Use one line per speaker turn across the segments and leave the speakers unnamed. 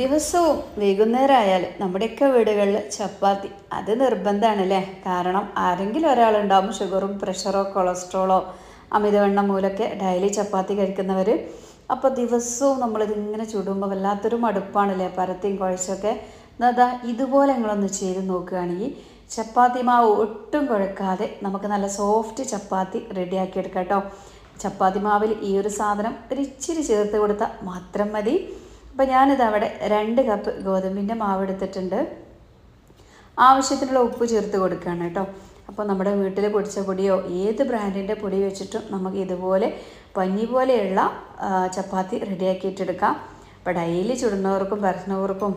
ദിവസവും വൈകുന്നേരമായാൽ നമ്മുടെയൊക്കെ വീടുകളിൽ ചപ്പാത്തി അത് അല്ലേ കാരണം ആരെങ്കിലും ഒരാളുണ്ടാവും ഷുഗറും പ്രഷറോ കൊളസ്ട്രോളോ അമിതവണ്ണം മൂലമൊക്കെ ഡെയിലി ചപ്പാത്തി കഴിക്കുന്നവർ അപ്പോൾ ദിവസവും നമ്മളിതിങ്ങനെ ചുടുമ്പോൾ വല്ലാത്തൊരു മടുപ്പാണല്ലേ പരത്തിയും കുഴച്ചൊക്കെ എന്നതാ ഇതുപോലെ നിങ്ങളൊന്ന് ചെയ്ത് നോക്കുകയാണെങ്കിൽ ചപ്പാത്തി മാവ് ഒട്ടും കുഴക്കാതെ നമുക്ക് നല്ല സോഫ്റ്റ് ചപ്പാത്തി റെഡിയാക്കി എടുക്കാം കേട്ടോ ചപ്പാത്തി മാവിൽ ഈ ഒരു സാധനം ഒരിച്ചിരി ചേർത്ത് കൊടുത്താൽ മാത്രം മതി അപ്പോൾ ഞാനിത് അവിടെ രണ്ട് കപ്പ് ഗോതമ്പിൻ്റെ മാവ് എടുത്തിട്ടുണ്ട് ആവശ്യത്തിനുള്ള ഉപ്പ് ചേർത്ത് കൊടുക്കുകയാണ് കേട്ടോ അപ്പോൾ നമ്മുടെ വീട്ടിൽ പൊടിച്ച പൊടിയോ ഏത് ബ്രാൻഡിൻ്റെ പൊടി വെച്ചിട്ടും നമുക്ക് ഇതുപോലെ പഞ്ഞി പോലെയുള്ള ചപ്പാത്തി റെഡിയാക്കിയിട്ടെടുക്കാം അപ്പോൾ ഡെയിലി ചുടുന്നവർക്കും പരത്തുന്നവർക്കും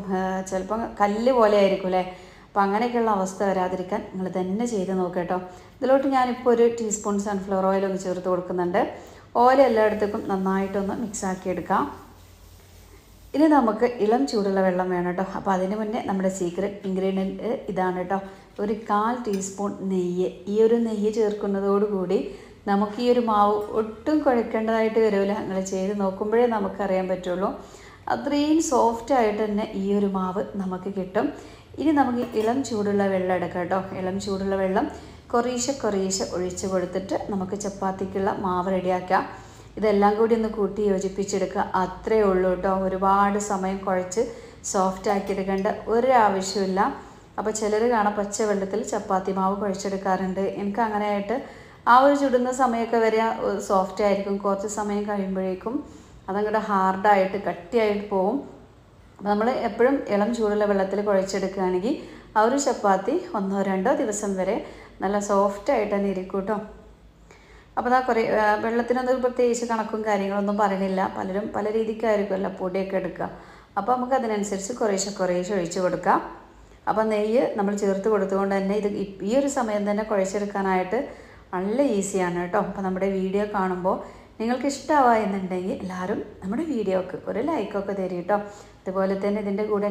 ചിലപ്പം കല്ല് പോലെ ആയിരിക്കും അല്ലേ അപ്പം അങ്ങനെയൊക്കെയുള്ള അവസ്ഥ വരാതിരിക്കാൻ നിങ്ങൾ തന്നെ ചെയ്ത് നോക്കുക കേട്ടോ ഇതിലോട്ട് ഞാനിപ്പോൾ ഒരു ടീസ്പൂൺ സൺഫ്ലവർ ഓയിൽ ഒന്ന് ചേർത്ത് കൊടുക്കുന്നുണ്ട് ഓയിൽ എല്ലായിടത്തേക്കും നന്നായിട്ടൊന്ന് മിക്സാക്കി എടുക്കാം ഇനി നമുക്ക് ഇളം ചൂടുള്ള വെള്ളം വേണം കേട്ടോ അപ്പോൾ അതിന് മുന്നേ നമ്മുടെ സീക്രട്ട് ഇൻഗ്രീഡിയൻറ്റ് ഇതാണ് കേട്ടോ ഒരു കാൽ ടീസ്പൂൺ നെയ്യ് ഈ ഒരു നെയ്യ് ചേർക്കുന്നതോടുകൂടി നമുക്ക് ഈ ഒരു മാവ് ഒട്ടും കുഴക്കേണ്ടതായിട്ട് വരുമല്ലോ അങ്ങൾ ചെയ്ത് നോക്കുമ്പോഴേ നമുക്കറിയാൻ പറ്റുള്ളൂ അത്രയും സോഫ്റ്റായിട്ട് തന്നെ ഈ ഒരു മാവ് നമുക്ക് കിട്ടും ഇനി നമുക്ക് ഇളം ചൂടുള്ള വെള്ളം എടുക്കാം കേട്ടോ ഇളം ചൂടുള്ള വെള്ളം കുറേശ്ശെ കുറേശ്ശെ ഒഴിച്ച് കൊടുത്തിട്ട് നമുക്ക് ചപ്പാത്തിക്കുള്ള മാവ് റെഡിയാക്കാം ഇതെല്ലാം കൂടി ഒന്ന് കൂട്ടി യോജിപ്പിച്ചെടുക്കുക അത്രേ ഉള്ളൂ കേട്ടോ ഒരുപാട് സമയം കുഴച്ച് സോഫ്റ്റ് ആക്കി എടുക്കേണ്ട ഒരാവശ്യമില്ല അപ്പോൾ ചിലർ കാണാം പച്ച വെള്ളത്തിൽ ചപ്പാത്തി മാവ് കുഴച്ചെടുക്കാറുണ്ട് എനിക്ക് അങ്ങനെയായിട്ട് ആ ഒരു ചുടുന്ന സമയമൊക്കെ വരെ സോഫ്റ്റ് ആയിരിക്കും കുറച്ച് സമയം കഴിയുമ്പോഴേക്കും അതങ്ങോട്ട് ഹാർഡായിട്ട് കട്ടിയായിട്ട് പോവും അപ്പം നമ്മൾ എപ്പോഴും ഇളം ചൂടുള്ള വെള്ളത്തിൽ കുഴച്ചെടുക്കുകയാണെങ്കിൽ ആ ഒരു ചപ്പാത്തി ഒന്നോ രണ്ടോ ദിവസം വരെ നല്ല സോഫ്റ്റായിട്ട് തന്നെ ഇരിക്കും കേട്ടോ അപ്പോൾ അതാ കുറേ വെള്ളത്തിനൊന്നും പ്രത്യേകിച്ച് കണക്കും കാര്യങ്ങളൊന്നും പറയുന്നില്ല പലരും പല രീതിക്കായിരിക്കുമല്ലോ പൊടിയൊക്കെ എടുക്കുക അപ്പോൾ നമുക്ക് അതിനനുസരിച്ച് കുറേശ്ശെ കുറേശ്ശെ ഒഴിച്ച് കൊടുക്കാം അപ്പോൾ നെയ്യ് നമ്മൾ ചേർത്ത് കൊടുത്തുകൊണ്ട് തന്നെ ഇത് ഈ ഒരു സമയം തന്നെ കുഴച്ചെടുക്കാനായിട്ട് നല്ല ഈസിയാണ് കേട്ടോ അപ്പോൾ നമ്മുടെ വീഡിയോ കാണുമ്പോൾ നിങ്ങൾക്ക് ഇഷ്ടമാവുന്നുണ്ടെങ്കിൽ എല്ലാവരും നമ്മുടെ വീഡിയോക്ക് ഒരു ലൈക്കൊക്കെ തരും കേട്ടോ അതുപോലെ തന്നെ ഇതിൻ്റെ കൂടെ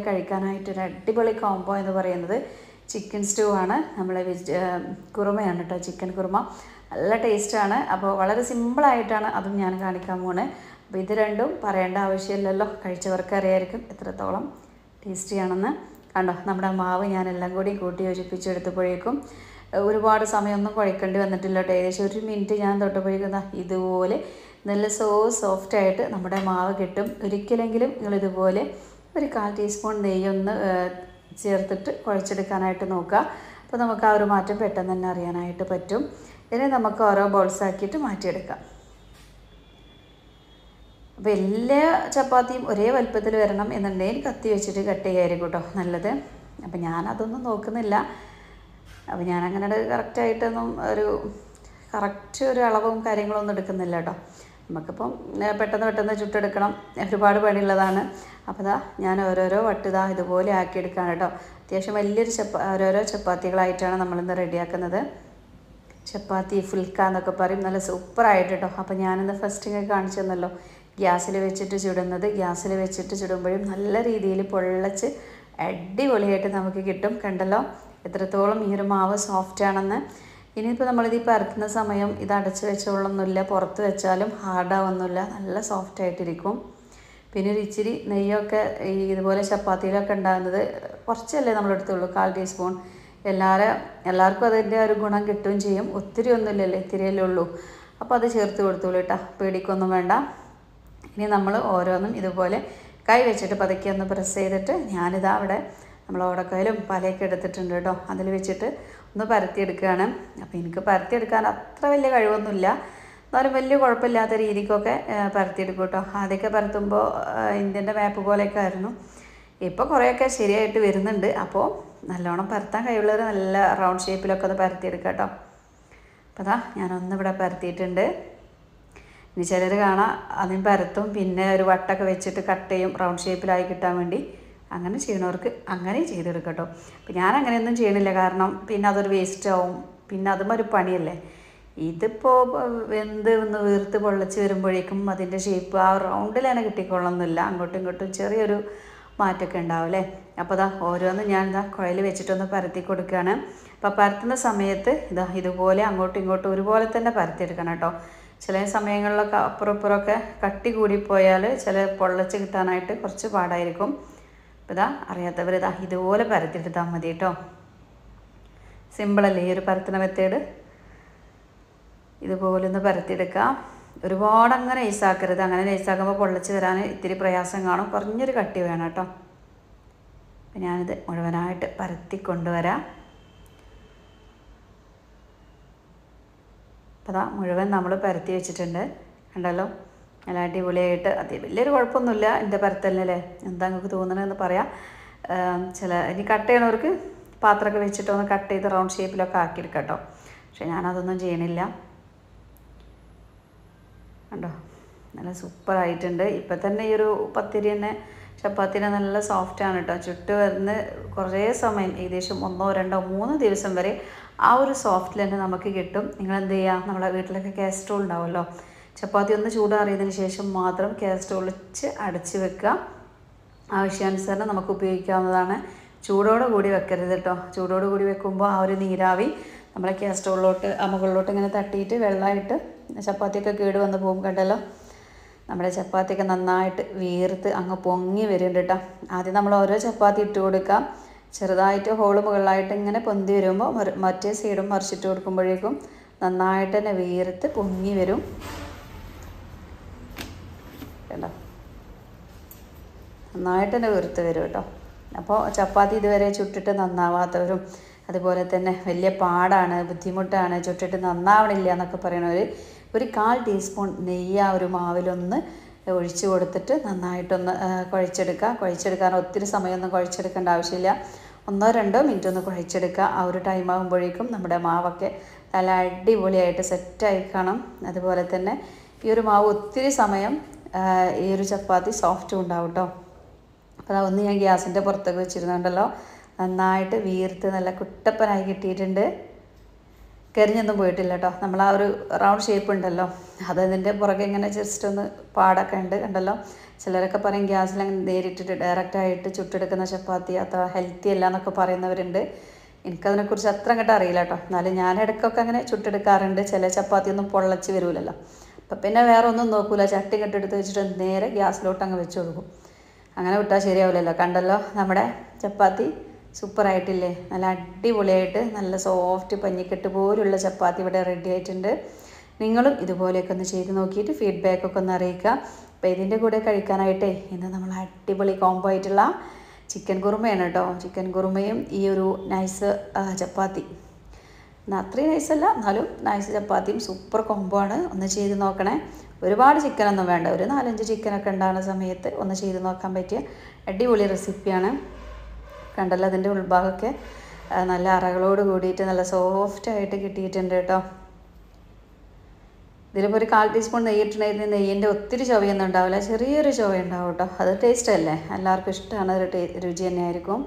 ഒരു അടിപൊളി കോംബോ എന്ന് പറയുന്നത് ചിക്കൻ സ്റ്റൂ ആണ് വെജ് കുറുമയാണ് കേട്ടോ ചിക്കൻ കുറുമ നല്ല ടേസ്റ്റാണ് അപ്പോൾ വളരെ സിമ്പിളായിട്ടാണ് അതും ഞാൻ കാണിക്കാൻ പോകുന്നത് അപ്പോൾ ഇത് രണ്ടും പറയേണ്ട ആവശ്യമില്ലല്ലോ കഴിച്ചവർക്ക് അറിയായിരിക്കും എത്രത്തോളം ടേസ്റ്റിയാണെന്ന് കണ്ടോ നമ്മുടെ മാവ് ഞാൻ എല്ലാം കൂടി കൂട്ടി യോജിപ്പിച്ചെടുത്തപ്പോഴേക്കും ഒരുപാട് സമയമൊന്നും കുഴക്കേണ്ടി വന്നിട്ടില്ല കേട്ടോ ഏകദേശം ഒരു മിനിറ്റ് ഞാൻ തൊട്ടപ്പോഴേക്കുന്ന ഇതുപോലെ നല്ല സോ സോഫ്റ്റ് ആയിട്ട് നമ്മുടെ മാവ് കിട്ടും ഒരിക്കലെങ്കിലും നിങ്ങളിതുപോലെ ഒരു കാൽ ടീസ്പൂൺ നെയ്യൊന്ന് ചേർത്തിട്ട് കുഴച്ചെടുക്കാനായിട്ട് നോക്കുക അപ്പോൾ നമുക്ക് ആ ഒരു മാറ്റം പെട്ടെന്ന് തന്നെ അറിയാനായിട്ട് പറ്റും ഇതിനെ നമുക്ക് ഓരോ ബോൾസ് ആക്കിയിട്ട് മാറ്റിയെടുക്കാം അപ്പോൾ എല്ലാ ചപ്പാത്തിയും ഒരേ വലുപ്പത്തിൽ വരണം എന്നുണ്ടെങ്കിൽ കത്തി വെച്ചിട്ട് കട്ട് ചെയ്യായിരിക്കും കേട്ടോ നല്ലത് അപ്പോൾ ഞാനതൊന്നും നോക്കുന്നില്ല അപ്പോൾ ഞാനങ്ങനെ കറക്റ്റായിട്ടൊന്നും ഒരു കറക്റ്റ് ഒരു അളവും കാര്യങ്ങളൊന്നും എടുക്കുന്നില്ല കേട്ടോ നമുക്കിപ്പം പെട്ടെന്ന് പെട്ടെന്ന് ചുട്ടെടുക്കണം ഒരുപാട് പണിയുള്ളതാണ് അപ്പോൾ ദാ ഞാൻ ഓരോരോ വട്ടിതാ ഇതാ ഇതുപോലെ ആക്കിയെടുക്കുകയാണ് കേട്ടോ അത്യാവശ്യം വലിയൊരു ചപ്പ ഓരോരോ ചപ്പാത്തികളായിട്ടാണ് നമ്മളിന്ന് റെഡിയാക്കുന്നത് ചപ്പാത്തി ഫുൽക്ക എന്നൊക്കെ പറയും നല്ല സൂപ്പറായിട്ട് കേട്ടോ അപ്പോൾ ഞാനിന്ന് ഫസ്റ്റ് ഇങ്ങനെ കാണിച്ചു തന്നല്ലോ ഗ്യാസിൽ വെച്ചിട്ട് ചുടുന്നത് ഗ്യാസിൽ വെച്ചിട്ട് ചുടുമ്പോഴും നല്ല രീതിയിൽ പൊള്ളച്ച് അടിപൊളിയായിട്ട് നമുക്ക് കിട്ടും കണ്ടല്ലോ എത്രത്തോളം ഈ ഒരു മാവ് സോഫ്റ്റ് ആണെന്ന് ഇനിയിപ്പോൾ നമ്മളിത് പരത്തുന്ന സമയം ഇത് അടച്ചു വെച്ചോളൊന്നുമില്ല പുറത്ത് വെച്ചാലും ഹാർഡാവൊന്നുമില്ല നല്ല സോഫ്റ്റ് ആയിട്ടിരിക്കും പിന്നെ ഒരു ഇച്ചിരി നെയ്യൊക്കെ ഈ ഇതുപോലെ ചപ്പാത്തിയിലൊക്കെ ഉണ്ടാകുന്നത് കുറച്ചല്ലേ നമ്മൾ എടുത്തുള്ളൂ കാൽ ടീസ്പൂൺ എല്ലാവരെ എല്ലാവർക്കും അതിൻ്റെ ഒരു ഗുണം കിട്ടുകയും ചെയ്യും ഒത്തിരി ഒന്നുമില്ലല്ലേ ഇത്തിരിയല്ലേ ഉള്ളൂ അപ്പോൾ അത് ചേർത്ത് കൊടുത്തോളൂ കേട്ടോ പേടിക്കൊന്നും വേണ്ട ഇനി നമ്മൾ ഓരോന്നും ഇതുപോലെ കൈ വെച്ചിട്ട് പതുക്കി ഒന്ന് പ്രസ് ചെയ്തിട്ട് ഞാനിതാ അവിടെ നമ്മൾ ഓടക്കയിലും പലയൊക്കെ എടുത്തിട്ടുണ്ട് കേട്ടോ അതിൽ വെച്ചിട്ട് ഒന്ന് പരത്തിയെടുക്കുകയാണ് അപ്പോൾ എനിക്ക് പരത്തിയെടുക്കാൻ അത്ര വലിയ കഴിവൊന്നുമില്ല എന്നാലും വലിയ കുഴപ്പമില്ലാത്ത രീതിക്കൊക്കെ പരത്തിയെടുക്കും കേട്ടോ ആദ്യമൊക്കെ പരത്തുമ്പോൾ ഇന്ത്യൻ്റെ മാപ്പ് പോലെയൊക്കെ ആയിരുന്നു ഇപ്പോൾ കുറേയൊക്കെ ശരിയായിട്ട് വരുന്നുണ്ട് അപ്പോൾ നല്ലോണം പരത്താൻ കഴിവുള്ളവർ നല്ല റൗണ്ട് ഷേപ്പിലൊക്കെ ഒന്ന് പരത്തിയെടുക്കുക കേട്ടോ അപ്പോൾ അതാ ഞാനൊന്നിവിടെ പരത്തിയിട്ടുണ്ട് ഇനി ചിലർ കാണാം അതിന് പരത്തും പിന്നെ ഒരു വട്ടൊക്കെ വെച്ചിട്ട് കട്ട് ചെയ്യും റൗണ്ട് ഷേപ്പിലായി കിട്ടാൻ വേണ്ടി അങ്ങനെ ചെയ്യണവർക്ക് അങ്ങനെ ചെയ്തെടുക്കട്ടോ അപ്പം ഞാൻ അങ്ങനെയൊന്നും ചെയ്യണില്ല കാരണം പിന്നെ അതൊരു വേസ്റ്റ് ആവും പിന്നെ അതും ഒരു പണിയല്ലേ ഇതിപ്പോൾ വെന്ത് ഒന്ന് വീർത്ത് പൊള്ളിച്ച് വരുമ്പോഴേക്കും അതിൻ്റെ ഷേപ്പ് ആ റൗണ്ടിൽ തന്നെ കിട്ടിക്കൊള്ളണമെന്നില്ല അങ്ങോട്ടും ഇങ്ങോട്ടും ചെറിയൊരു മാറ്റമൊക്കെ ഉണ്ടാവും അല്ലേ അപ്പോൾ ഇതാ ഓരോന്ന് ഞാൻ ഇതാ കുഴൽ വെച്ചിട്ടൊന്ന് പരത്തി കൊടുക്കുകയാണ് അപ്പോൾ പരത്തുന്ന സമയത്ത് ഇതാ ഇതുപോലെ അങ്ങോട്ടും ഇങ്ങോട്ടും ഒരുപോലെ തന്നെ പരത്തിയെടുക്കണം കേട്ടോ ചില സമയങ്ങളിലൊക്കെ അപ്പുറം ഇപ്പുറമൊക്കെ കട്ടി കൂടിപ്പോയാൽ ചില പൊള്ളച്ച് കിട്ടാനായിട്ട് കുറച്ച് പാടായിരിക്കും അപ്പോൾ ഇതാ അറിയാത്തവർ ഇതാ ഇതുപോലെ പരത്തിയെടുത്താൽ മതി കേട്ടോ സിമ്പിളല്ലേ ഈ ഒരു പരത്തുന്ന മെത്തേഡ് ഇതുപോലെ ഒന്ന് പരത്തിയെടുക്കാം ഒരുപാട് അങ്ങനെ നൈസാക്കരുത് അങ്ങനെ നൈസാക്കുമ്പോൾ പൊള്ളിച്ച് തരാൻ ഇത്തിരി പ്രയാസം കാണും കുറഞ്ഞൊരു കട്ടി വേണം കേട്ടോ അപ്പം ഞാനിത് മുഴുവനായിട്ട് പരത്തി കൊണ്ടുവരാം അപ്പം അതാ മുഴുവൻ നമ്മൾ പരത്തി വെച്ചിട്ടുണ്ട് കണ്ടല്ലോ നല്ല അടിപൊളിയായിട്ട് അത് വലിയൊരു കുഴപ്പമൊന്നുമില്ല എൻ്റെ പരത്തലിനല്ലേ എന്താ നിങ്ങൾക്ക് തോന്നണമെന്ന് പറയാം ചില ഇനി കട്ട് ചെയ്യണവർക്ക് പാത്രമൊക്കെ ഒന്ന് കട്ട് ചെയ്ത് റൗണ്ട് ഷേപ്പിലൊക്കെ ആക്കിയെടുക്കാം കേട്ടോ പക്ഷേ ഞാനതൊന്നും ചെയ്യണില്ല കണ്ടോ നല്ല സൂപ്പറായിട്ടുണ്ട് ഇപ്പം തന്നെ ഈ ഒരു പത്തിരി തന്നെ ചപ്പാത്തിനെ നല്ല സോഫ്റ്റാണ് കേട്ടോ ചുട്ട് വരുന്ന കുറേ സമയം ഏകദേശം ഒന്നോ രണ്ടോ മൂന്ന് ദിവസം വരെ ആ ഒരു സോഫ്റ്റിൽ തന്നെ നമുക്ക് കിട്ടും നിങ്ങൾ എന്ത് ചെയ്യുക നമ്മുടെ വീട്ടിലൊക്കെ കാസ്ട്രോൾ ഉണ്ടാവുമല്ലോ ചപ്പാത്തി ഒന്ന് ചൂടാറിയതിന് ശേഷം മാത്രം കാസ്ട്രോളിച്ച് അടച്ച് വെക്കുക ആവശ്യാനുസരണം നമുക്ക് ഉപയോഗിക്കാവുന്നതാണ് ചൂടോടെ കൂടി വെക്കരുത് കേട്ടോ ചൂടോട് കൂടി വെക്കുമ്പോൾ ആ ഒരു നീരാവി നമ്മളെ കാസ്ട്രോളിലോട്ട് അമുകളിലോട്ട് ഇങ്ങനെ തട്ടിയിട്ട് വെള്ളമായിട്ട് ചപ്പാത്തിയൊക്കെ കേട് വന്ന് പോകും കണ്ടല്ലോ നമ്മുടെ ചപ്പാത്തിയൊക്കെ നന്നായിട്ട് വീർത്ത് അങ്ങ് പൊങ്ങി വരുന്നുണ്ട് കേട്ടോ ആദ്യം നമ്മൾ ഓരോ ചപ്പാത്തി ഇട്ട് കൊടുക്കാം ചെറുതായിട്ട് ഹോള് മുകളിലായിട്ട് ഇങ്ങനെ പൊന്തി വരുമ്പോൾ മറ്റേ സൈഡും മറിച്ചിട്ട് കൊടുക്കുമ്പോഴേക്കും നന്നായിട്ട് തന്നെ വീർത്ത് പൊങ്ങി വരും കേട്ടോ നന്നായിട്ട് തന്നെ വീർത്ത് വരും കേട്ടോ അപ്പോൾ ചപ്പാത്തി ഇതുവരെ ചുട്ടിട്ട് നന്നാവാത്തവരും അതുപോലെ തന്നെ വലിയ പാടാണ് ബുദ്ധിമുട്ടാണ് ചുട്ടിട്ട് നന്നാവണില്ല എന്നൊക്കെ പറയണവർ ഒരു കാൽ ടീസ്പൂൺ നെയ്യ ഒരു മാവിലൊന്ന് ഒഴിച്ച് കൊടുത്തിട്ട് നന്നായിട്ടൊന്ന് കുഴച്ചെടുക്കുക കുഴച്ചെടുക്കാൻ ഒത്തിരി സമയമൊന്നും കുഴച്ചെടുക്കേണ്ട ആവശ്യമില്ല ഒന്നോ രണ്ടോ മിനിറ്റ് ഒന്ന് കുഴച്ചെടുക്കുക ആ ഒരു ടൈം ആകുമ്പോഴേക്കും നമ്മുടെ മാവൊക്കെ നല്ല അടിപൊളിയായിട്ട് സെറ്റായിക്കണം അതുപോലെ തന്നെ ഈ ഒരു മാവ് ഒത്തിരി സമയം ഈ ഒരു ചപ്പാത്തി സോഫ്റ്റും ഉണ്ടാവും കേട്ടോ അപ്പോൾ അതൊന്ന് ഞാൻ ഗ്യാസിൻ്റെ പുറത്തൊക്കെ വെച്ചിരുന്നുണ്ടല്ലോ നന്നായിട്ട് വീർത്ത് നല്ല കുട്ടപ്പനായി കിട്ടിയിട്ടുണ്ട് കരിഞ്ഞൊന്നും പോയിട്ടില്ല കേട്ടോ നമ്മൾ ആ ഒരു റൗണ്ട് ഷേപ്പ് ഉണ്ടല്ലോ അത് അതിൻ്റെ പുറകെ ഇങ്ങനെ ജസ്റ്റ് ഒന്ന് പാടൊക്കെ ഉണ്ട് കണ്ടല്ലോ ചിലരൊക്കെ പറയും ഗ്യാസിൽ അങ്ങനെ നേരിട്ടിട്ട് ഡയറക്റ്റായിട്ട് ചുട്ടെടുക്കുന്ന ചപ്പാത്തി അത്ര ഹെൽത്തി അല്ല എന്നൊക്കെ പറയുന്നവരുണ്ട് എനിക്കതിനെക്കുറിച്ച് അത്ര അങ്ങോട്ട് അറിയില്ല കേട്ടോ എന്നാലും ഞാൻ ഇടയ്ക്കൊക്കെ അങ്ങനെ ചുട്ടെടുക്കാറുണ്ട് ചില ചപ്പാത്തി ഒന്നും പൊള്ളച്ച് വരൂലല്ലോ അപ്പം പിന്നെ വേറെ ഒന്നും നോക്കൂല ചട്ടി കെട്ടെടുത്ത് വെച്ചിട്ട് നേരെ ഗ്യാസിലോട്ട് അങ്ങ് വെച്ച് കൊടുക്കും അങ്ങനെ വിട്ടാൽ ശരിയാവില്ലല്ലോ കണ്ടല്ലോ നമ്മുടെ ചപ്പാത്തി സൂപ്പറായിട്ടില്ലേ നല്ല അടിപൊളിയായിട്ട് നല്ല സോഫ്റ്റ് പഞ്ഞിക്കെട്ട് പോലുള്ള ചപ്പാത്തി ഇവിടെ റെഡി ആയിട്ടുണ്ട് നിങ്ങളും ഇതുപോലെയൊക്കെ ഒന്ന് ചെയ്ത് നോക്കിയിട്ട് ഫീഡ്ബാക്കൊക്കെ ഒന്ന് അറിയിക്കുക അപ്പോൾ ഇതിൻ്റെ കൂടെ കഴിക്കാനായിട്ടേ ഇന്ന് നമ്മൾ അടിപൊളി കോംബോ ആയിട്ടുള്ള ചിക്കൻ കുറുമയാണ് കേട്ടോ ചിക്കൻ കുറുമയും ഈ ഒരു നൈസ് ചപ്പാത്തി അത്രയും നൈസല്ല എന്നാലും നൈസ് ചപ്പാത്തിയും സൂപ്പർ കോംബോ ആണ് ഒന്ന് ചെയ്ത് നോക്കണേ ഒരുപാട് ചിക്കനൊന്നും വേണ്ട ഒരു നാലഞ്ച് ചിക്കനൊക്കെ ഉണ്ടാകുന്ന സമയത്ത് ഒന്ന് ചെയ്ത് നോക്കാൻ പറ്റിയ അടിപൊളി റെസിപ്പിയാണ് കണ്ടല്ലോ അതിൻ്റെ ഉൾഭാഗമൊക്കെ നല്ല അറകളോട് കൂടിയിട്ട് നല്ല സോഫ്റ്റ് ആയിട്ട് കിട്ടിയിട്ടുണ്ട് കേട്ടോ ഇതിലിപ്പോൾ ഒരു കാൽ ടീസ്പൂൺ നെയ്യിട്ടുണ്ടെങ്കിൽ നെയ്യിൻ്റെ ഒത്തിരി ചുവയൊന്നും ഉണ്ടാവില്ല ചെറിയൊരു ചുവ ഉണ്ടാവും കേട്ടോ അത് ടേസ്റ്റ് അല്ലേ എല്ലാവർക്കും ഇഷ്ടമാണ് അതൊരു രുചി തന്നെയായിരിക്കും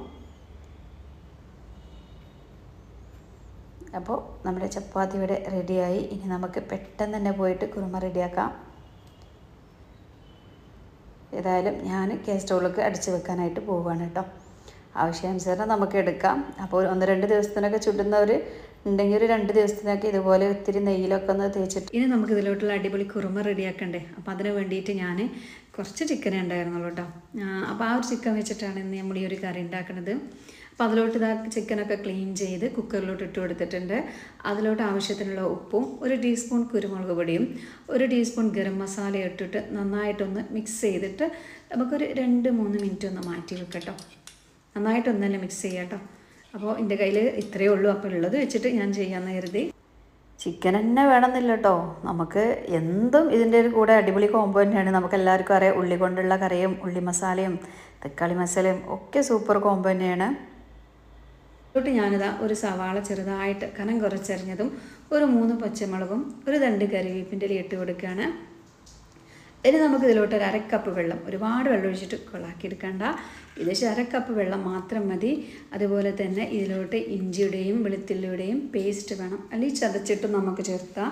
അപ്പോൾ നമ്മുടെ ചപ്പാത്തി ഇവിടെ റെഡിയായി ഇനി നമുക്ക് പെട്ടെന്ന് തന്നെ പോയിട്ട് കുറുമ റെഡിയാക്കാം ഏതായാലും ഞാൻ കേസ്റ്റോളിലേക്ക് അടിച്ചു വെക്കാനായിട്ട് പോവുകയാണ് കേട്ടോ ആവശ്യാനുസരണം നമുക്ക് എടുക്കാം അപ്പോൾ ഒന്ന് രണ്ട് ദിവസത്തിനൊക്കെ ചുടുന്നവർ ഉണ്ടെങ്കിൽ ഒരു രണ്ട് ദിവസത്തിനൊക്കെ ഇതുപോലെ ഒത്തിരി നെയ്യിലൊക്കെ ഒന്ന് തേച്ചിട്ട് ഇനി നമുക്ക് ഇതിലോട്ടുള്ള അടിപൊളി കുറുമ റെഡിയാക്കണ്ടേ അപ്പോൾ അതിന് വേണ്ടിയിട്ട് ഞാൻ കുറച്ച് ചിക്കൻ ഉണ്ടായിരുന്നുള്ളൂ കേട്ടോ അപ്പോൾ ആ ഒരു ചിക്കൻ വെച്ചിട്ടാണ് ഇന്ന് നമ്മൾ ഈ ഒരു കറി ഉണ്ടാക്കുന്നത് അപ്പോൾ അതിലോട്ട് ഇതാ ചിക്കനൊക്കെ ക്ലീൻ ചെയ്ത് കുക്കറിലോട്ട് ഇട്ട് കൊടുത്തിട്ടുണ്ട് അതിലോട്ട് ആവശ്യത്തിനുള്ള ഉപ്പും ഒരു ടീസ്പൂൺ കുരുമുളക് പൊടിയും ഒരു ടീസ്പൂൺ ഗരം മസാല ഇട്ടിട്ട് നന്നായിട്ടൊന്ന് മിക്സ് ചെയ്തിട്ട് നമുക്കൊരു രണ്ട് മൂന്ന് മിനിറ്റ് ഒന്ന് മാറ്റി വെക്കട്ടോ നന്നായിട്ടൊന്നല്ലേ മിക്സ് ചെയ്യാട്ടോ കേട്ടോ അപ്പോൾ എൻ്റെ കയ്യിൽ ഇത്രയേ ഉള്ളൂ അപ്പോൾ ഉള്ളത് വെച്ചിട്ട് ഞാൻ ചെയ്യാമെന്ന് കരുതി ചിക്കൻ തന്നെ വേണമെന്നില്ല കേട്ടോ നമുക്ക് എന്തും ഇതിൻ്റെ ഒരു കൂടെ അടിപൊളി കോംബോ തന്നെയാണ് നമുക്ക് എല്ലാവർക്കും അറിയാം ഉള്ളി കൊണ്ടുള്ള കറിയും ഉള്ളി മസാലയും തക്കാളി മസാലയും ഒക്കെ സൂപ്പർ കോംബോ തന്നെയാണ് തൊട്ട് ഞാനിതാ ഒരു സവാള ചെറുതായിട്ട് കനം കുറച്ചരിഞ്ഞതും ഒരു മൂന്ന് പച്ചമുളകും ഒരു രണ്ട് കറിവേപ്പിൻ്റെ ഇട്ട് കൊടുക്കുകയാണ് ഇനി നമുക്ക് ഇതിലോട്ട് ഒരു അരക്കപ്പ് വെള്ളം ഒരുപാട് വെള്ളം ഒഴിച്ചിട്ട് കൊളാക്കിയെടുക്കണ്ട ഏകദേശം അരക്കപ്പ് വെള്ളം മാത്രം മതി അതുപോലെ തന്നെ ഇതിലോട്ട് ഇഞ്ചിയുടെയും വെളുത്തുള്ളിയുടെയും പേസ്റ്റ് വേണം അല്ലെങ്കിൽ ചതച്ചിട്ടും നമുക്ക് ചേർക്കാം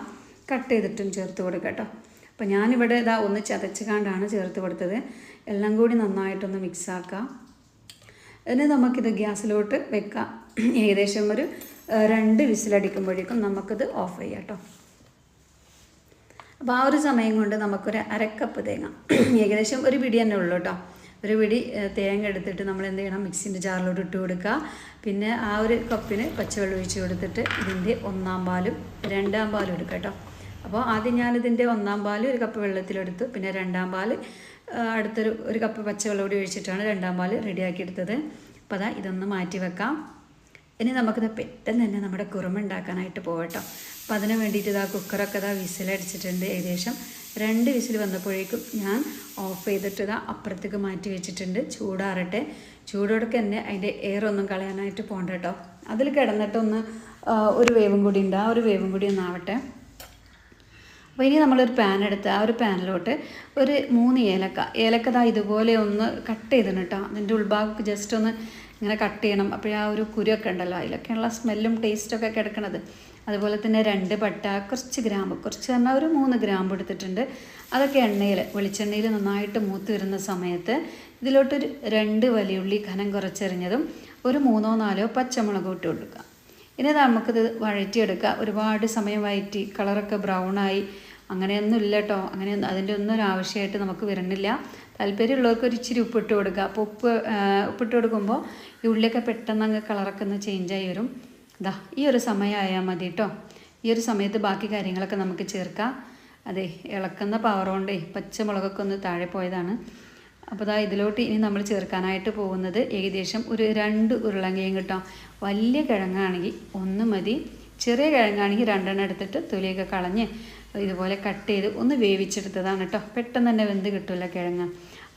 കട്ട് ചെയ്തിട്ടും ചേർത്ത് കൊടുക്കാം കേട്ടോ അപ്പോൾ ഞാനിവിടെ ഇതാ ഒന്ന് ചതച്ച് കണ്ടാണ് ചേർത്ത് കൊടുത്തത് എല്ലാം കൂടി നന്നായിട്ടൊന്ന് മിക്സാക്കാം എന്നിട്ട് നമുക്കിത് ഗ്യാസിലോട്ട് വെക്കാം ഏകദേശം ഒരു രണ്ട് വിസിലടിക്കുമ്പോഴേക്കും നമുക്കിത് ഓഫ് ചെയ്യാം കേട്ടോ അപ്പോൾ ആ ഒരു സമയം കൊണ്ട് നമുക്കൊരു അരക്കപ്പ് തേങ്ങ ഏകദേശം ഒരു പിടി തന്നെ ഉള്ളൂ കേട്ടോ ഒരു പിടി തേങ്ങ എടുത്തിട്ട് നമ്മൾ എന്ത് ചെയ്യണം മിക്സിൻ്റെ ജാറിലോട്ട് ഇട്ട് കൊടുക്കുക പിന്നെ ആ ഒരു കപ്പിന് പച്ചവെള്ളം ഒഴിച്ച് കൊടുത്തിട്ട് ഇതിൻ്റെ ഒന്നാം പാലും രണ്ടാം പാലും എടുക്കുക കേട്ടോ അപ്പോൾ ആദ്യം ഞാനിതിൻ്റെ ഒന്നാം പാല് ഒരു കപ്പ് വെള്ളത്തിലെടുത്തു പിന്നെ രണ്ടാം പാല് അടുത്തൊരു ഒരു കപ്പ് പച്ചവെള്ളം കൂടി ഒഴിച്ചിട്ടാണ് രണ്ടാം പാല് റെഡിയാക്കി എടുത്തത് അപ്പോൾ അതാ ഇതൊന്ന് മാറ്റി വെക്കാം ഇനി നമുക്കിത് പെട്ടെന്ന് തന്നെ നമ്മുടെ കുറുമ ഉണ്ടാക്കാനായിട്ട് പോകട്ടോ അപ്പോൾ അതിന് വേണ്ടിയിട്ട് ഇതാ കുക്കറൊക്കെ ഇതാ വിസിലടിച്ചിട്ടുണ്ട് ഏകദേശം രണ്ട് വിസിൽ വന്നപ്പോഴേക്കും ഞാൻ ഓഫ് ചെയ്തിട്ട് ഇതാ അപ്പുറത്തേക്ക് മാറ്റി വെച്ചിട്ടുണ്ട് ചൂടാറട്ടെ ചൂടോടൊക്കെ തന്നെ അതിൻ്റെ എയർ ഒന്നും കളയാനായിട്ട് പോകണ്ട കേട്ടോ അതിൽ കിടന്നിട്ടൊന്ന് ഒരു വേവും കൂടി ഉണ്ട് ആ ഒരു വേവും കൂടി ഒന്നാവട്ടെ അപ്പോൾ ഇനി നമ്മളൊരു പാൻ എടുത്ത് ആ ഒരു പാനിലോട്ട് ഒരു മൂന്ന് ഏലക്ക ഏലക്ക ദാ ഇതുപോലെ ഒന്ന് കട്ട് ചെയ്തിന് കേട്ടോ അതിൻ്റെ ഉൾഭാഗമൊക്കെ ജസ്റ്റ് ഒന്ന് ഇങ്ങനെ കട്ട് ചെയ്യണം അപ്പോഴേ ആ ഒരു കുരുവൊക്കെ ഉണ്ടല്ലോ അതിലൊക്കെയുള്ള സ്മെല്ലും ടേസ്റ്റൊക്കെ കിടക്കണത് അതുപോലെ തന്നെ രണ്ട് പട്ട കുറച്ച് ഗ്രാമ്പ് കുറച്ച് പറഞ്ഞാൽ ഒരു മൂന്ന് ഗ്രാമ്പ് എടുത്തിട്ടുണ്ട് അതൊക്കെ എണ്ണയിൽ വെളിച്ചെണ്ണയിൽ നന്നായിട്ട് മൂത്ത് വരുന്ന സമയത്ത് ഇതിലോട്ടൊരു രണ്ട് വലിയുള്ളി ഖനം കുറച്ചെറിഞ്ഞതും ഒരു മൂന്നോ നാലോ പച്ചമുളക് ഇട്ട് കൊടുക്കുക ഇനി നമുക്കിത് വഴറ്റിയെടുക്കുക ഒരുപാട് സമയം വഴറ്റി കളറൊക്കെ ബ്രൗണായി അങ്ങനെയൊന്നും ഇല്ല കേട്ടോ അങ്ങനെ അതിൻ്റെ ഒന്നും ഒരു ആവശ്യമായിട്ട് നമുക്ക് വരണില്ല താല്പര്യമുള്ളവർക്ക് ഒരു ഇച്ചിരി ഉപ്പിട്ട് കൊടുക്കുക അപ്പോൾ ഉപ്പ് ഉപ്പിട്ട് കൊടുക്കുമ്പോൾ ഈ ഉള്ളിയൊക്കെ പെട്ടെന്ന് അങ്ങ് കളറൊക്കെ ഒന്ന് ചേഞ്ചായി വരും ഇതാ ഈ ഒരു സമയമായാൽ മതി കേട്ടോ ഈ ഒരു സമയത്ത് ബാക്കി കാര്യങ്ങളൊക്കെ നമുക്ക് ചേർക്കാം അതെ ഇളക്കുന്ന പവർ കൊണ്ടേ പച്ചമുളകൊക്കെ ഒന്ന് താഴെ പോയതാണ് അപ്പോൾ അതാ ഇതിലോട്ട് ഇനി നമ്മൾ ചേർക്കാനായിട്ട് പോകുന്നത് ഏകദേശം ഒരു രണ്ട് ഉരുളങ്കയും കിട്ടാം വലിയ കിഴങ്ങാണെങ്കിൽ ഒന്ന് മതി ചെറിയ കിഴങ്ങാണെങ്കിൽ രണ്ടെണ്ണം എടുത്തിട്ട് തൊലിയൊക്കെ കളഞ്ഞ് ഇതുപോലെ കട്ട് ചെയ്ത് ഒന്ന് വേവിച്ചെടുത്തതാണ് കേട്ടോ പെട്ടെന്ന് തന്നെ വെന്ത് കിട്ടില്ല കിഴങ്ങ്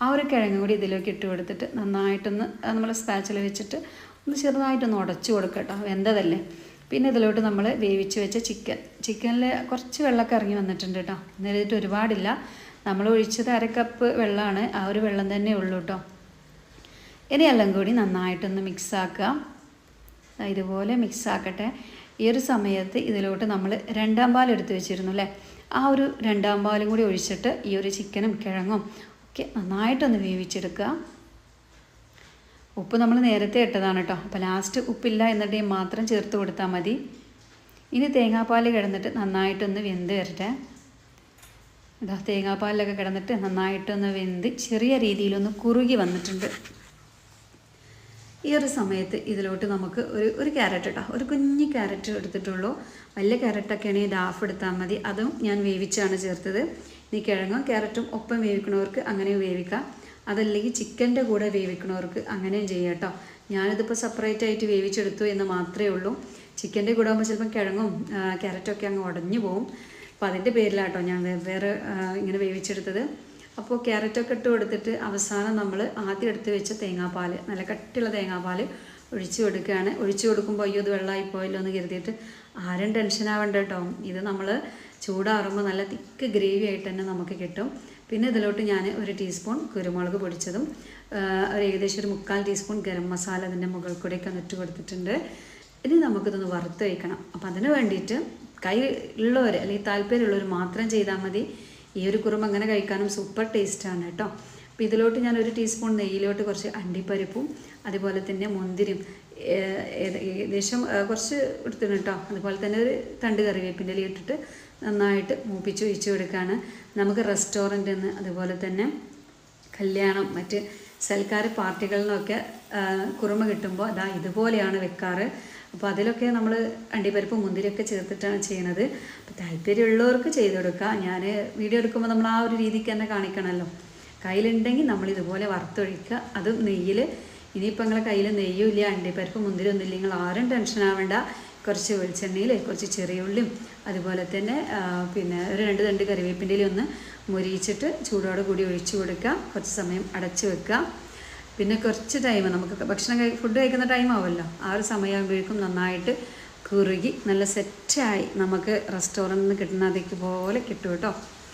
ആ ഒരു കിഴങ്ങ് കൂടി ഇതിലേക്ക് ഇട്ട് കൊടുത്തിട്ട് നന്നായിട്ടൊന്ന് നമ്മൾ സ്പാച്ചിൽ വെച്ചിട്ട് ഒന്ന് ചെറുതായിട്ടൊന്ന് ഉടച്ചു കൊടുക്കുക കേട്ടോ വെന്തതല്ലേ പിന്നെ ഇതിലോട്ട് നമ്മൾ വേവിച്ച് വെച്ച ചിക്കൻ ചിക്കനിൽ കുറച്ച് വെള്ളമൊക്കെ ഇറങ്ങി വന്നിട്ടുണ്ട് കേട്ടോ നേരിട്ട് ഒരുപാടില്ല നമ്മൾ ഒഴിച്ചത് അരക്കപ്പ് കപ്പ് വെള്ളമാണ് ആ ഒരു വെള്ളം തന്നെ ഉള്ളൂ കേട്ടോ ഇനി കൂടി നന്നായിട്ടൊന്ന് മിക്സാക്കുക ഇതുപോലെ മിക്സാക്കട്ടെ ഈ ഒരു സമയത്ത് ഇതിലോട്ട് നമ്മൾ രണ്ടാം പാൽ എടുത്ത് വെച്ചിരുന്നു അല്ലേ ആ ഒരു രണ്ടാം പാലും കൂടി ഒഴിച്ചിട്ട് ഈ ഒരു ചിക്കനും കിഴങ്ങും ഒക്കെ നന്നായിട്ടൊന്ന് വേവിച്ചെടുക്കുക ഉപ്പ് നമ്മൾ നേരത്തെ ഇട്ടതാണ് കേട്ടോ അപ്പോൾ ലാസ്റ്റ് ഉപ്പില്ല എന്നിട്ട് മാത്രം ചേർത്ത് കൊടുത്താൽ മതി ഇനി തേങ്ങാപ്പാൽ കിടന്നിട്ട് നന്നായിട്ടൊന്ന് വെന്ത് വരട്ടെ ഇതാ തേങ്ങാപ്പാലിലൊക്കെ കിടന്നിട്ട് നന്നായിട്ടൊന്ന് വെന്ത് ചെറിയ രീതിയിലൊന്ന് കുറുകി വന്നിട്ടുണ്ട് ഈ ഒരു സമയത്ത് ഇതിലോട്ട് നമുക്ക് ഒരു ഒരു ക്യാരറ്റ് കേട്ടോ ഒരു കുഞ്ഞ് ക്യാരറ്റ് എടുത്തിട്ടുള്ളൂ വലിയ ക്യാരറ്റൊക്കെ ആണെങ്കിൽ ഹാഫ് എടുത്താൽ മതി അതും ഞാൻ വേവിച്ചാണ് ചേർത്തത് ഇനി കിഴങ്ങും ക്യാരറ്റും ഒപ്പം വേവിക്കണവർക്ക് അങ്ങനെയും വേവിക്കാം അതല്ലെങ്കിൽ ചിക്കൻ്റെ കൂടെ വേവിക്കണവർക്ക് അങ്ങനെയും ചെയ്യാം കേട്ടോ ഞാനിതിപ്പോൾ സെപ്പറേറ്റ് ആയിട്ട് വേവിച്ചെടുത്തു എന്ന് മാത്രമേ ഉള്ളൂ ചിക്കൻ്റെ കൂടെ ആകുമ്പോൾ ചിലപ്പം കിഴങ്ങും ക്യാരറ്റൊക്കെ അങ്ങ് ഉടഞ്ഞു പോവും അപ്പോൾ അതിൻ്റെ പേരിലാട്ടോ ഞാൻ വേറെ ഇങ്ങനെ വേവിച്ചെടുത്തത് അപ്പോൾ ക്യാരറ്റൊക്കെ ഇട്ട് കൊടുത്തിട്ട് അവസാനം നമ്മൾ ആദ്യം എടുത്ത് വെച്ച തേങ്ങാപ്പാൽ നല്ല കട്ടിയുള്ള തേങ്ങാപ്പാൽ ഒഴിച്ചു കൊടുക്കുകയാണ് ഒഴിച്ചു കൊടുക്കുമ്പോൾ അയ്യോ ഇത് വെള്ളമായി പോയല്ലോ എന്ന് കരുതിയിട്ട് ആരും ടെൻഷൻ ആവേണ്ട കേട്ടോ ഇത് നമ്മൾ ചൂടാറുമ്പോൾ നല്ല തിക്ക് ഗ്രേവി ആയിട്ട് തന്നെ നമുക്ക് കിട്ടും പിന്നെ ഇതിലോട്ട് ഞാൻ ഒരു ടീസ്പൂൺ കുരുമുളക് പൊടിച്ചതും ഒരു ഏകദേശം ഒരു മുക്കാൽ ടീസ്പൂൺ ഗരം മസാല അതിൻ്റെ മുകൾ കൂടെയൊക്കെ ഒന്നിട്ട് കൊടുത്തിട്ടുണ്ട് ഇനി നമുക്കിതൊന്ന് വറുത്ത് വയ്ക്കണം അപ്പം അതിന് വേണ്ടിയിട്ട് കൈ ഉള്ളവർ അല്ലെങ്കിൽ താല്പര്യമുള്ളവർ മാത്രം ചെയ്താൽ മതി ഈ ഒരു കുറുമ അങ്ങനെ കഴിക്കാനും സൂപ്പർ ടേസ്റ്റാണ് കേട്ടോ അപ്പോൾ ഇതിലോട്ട് ഞാൻ ഒരു ടീസ്പൂൺ നെയ്യിലോട്ട് കുറച്ച് അണ്ടിപ്പരിപ്പും അതുപോലെ തന്നെ മുന്തിരിയും ഏകദേശം കുറച്ച് എടുത്തിട്ട് കേട്ടോ അതുപോലെ തന്നെ ഒരു തണ്ട് കറിവേപ്പിൻ്റെ ഇട്ടിട്ട് നന്നായിട്ട് മൂപ്പിച്ച് ഒഴിച്ച് കൊടുക്കുകയാണ് നമുക്ക് റെസ്റ്റോറൻറ്റിൽ നിന്ന് അതുപോലെ തന്നെ കല്യാണം മറ്റ് സൽക്കാര പാർട്ടികളിൽ നിന്നൊക്കെ കുറുമ കിട്ടുമ്പോൾ അതാ ഇതുപോലെയാണ് വെക്കാറ് അപ്പോൾ അതിലൊക്കെ നമ്മൾ അണ്ടിപ്പരിപ്പ് മുന്തിരിയൊക്കെ ചേർത്തിട്ടാണ് ചെയ്യുന്നത് അപ്പോൾ താല്പര്യമുള്ളവർക്ക് ചെയ്തു കൊടുക്കാം ഞാൻ വീഡിയോ എടുക്കുമ്പോൾ നമ്മൾ ആ ഒരു രീതിക്ക് തന്നെ കാണിക്കണമല്ലോ കയ്യിലുണ്ടെങ്കിൽ നമ്മൾ ഇതുപോലെ വറുത്തൊഴിക്കുക അതും നെയ്യിൽ ഇനിയിപ്പോൾ നിങ്ങളെ കയ്യിൽ നെയ്യും ഇല്ല അണ്ടിപ്പരിപ്പ് മുന്തിരി ഒന്നുമില്ല നിങ്ങൾ ആരും ടെൻഷൻ ആവേണ്ട കുറച്ച് വെളിച്ചെണ്ണയിൽ കുറച്ച് ചെറിയ ഉള്ളിയും അതുപോലെ തന്നെ പിന്നെ ഒരു രണ്ട് തണ്ട് കറിവേപ്പിൻ്റെ ഒന്ന് മുരിയിച്ചിട്ട് ചൂടോടെ കൂടി ഒഴിച്ചു കൊടുക്കുക കുറച്ച് സമയം അടച്ചു വെക്കുക പിന്നെ കുറച്ച് ടൈം നമുക്ക് ഭക്ഷണം കഴി ഫുഡ് കഴിക്കുന്ന ടൈം ആവുമല്ലോ ആ ഒരു സമയമാകുമ്പോഴേക്കും നന്നായിട്ട് കുറുകി നല്ല സെറ്റായി നമുക്ക് റെസ്റ്റോറൻറ്റിൽ നിന്ന് കിട്ടുന്ന അതേക്ക് പോലെ കിട്ടും കേട്ടോ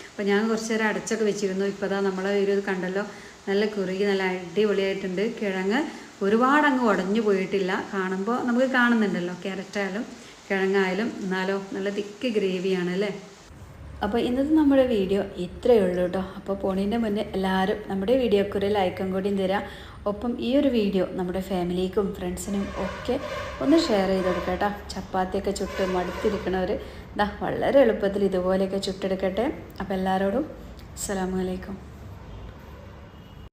അപ്പോൾ ഞാൻ കുറച്ച് നേരം അടച്ചൊക്കെ വെച്ചിരുന്നു ഇപ്പോൾ അതാ നമ്മളെ ഒരു ഇത് കണ്ടല്ലോ നല്ല കുറുകി നല്ല അടിപൊളിയായിട്ടുണ്ട് കിഴങ്ങ് ഒരുപാട് അങ്ങ് ഉടഞ്ഞു പോയിട്ടില്ല കാണുമ്പോൾ നമുക്ക് കാണുന്നുണ്ടല്ലോ ക്യാരറ്റായാലും കിഴങ്ങായാലും എന്നാലോ നല്ല തിക്ക് ഗ്രേവിയാണ് അല്ലേ അപ്പോൾ ഇന്നത്തെ നമ്മുടെ വീഡിയോ ഇത്രയേ ഉള്ളൂ കേട്ടോ അപ്പോൾ പോണീൻ്റെ മുന്നേ എല്ലാവരും നമ്മുടെ വീഡിയോക്കൊരു ലൈക്കും കൂടിയും തരാം ഒപ്പം ഈ ഒരു വീഡിയോ നമ്മുടെ ഫാമിലിക്കും ഫ്രണ്ട്സിനും ഒക്കെ ഒന്ന് ഷെയർ ചെയ്ത് കൊടുക്കുക ചപ്പാത്തിയൊക്കെ ചുട്ട് മടുത്തിരിക്കണവർ ഇതാ വളരെ എളുപ്പത്തിൽ ഇതുപോലെയൊക്കെ ചുട്ടെടുക്കട്ടെ അപ്പോൾ എല്ലാവരോടും അസ്സാമലൈക്കും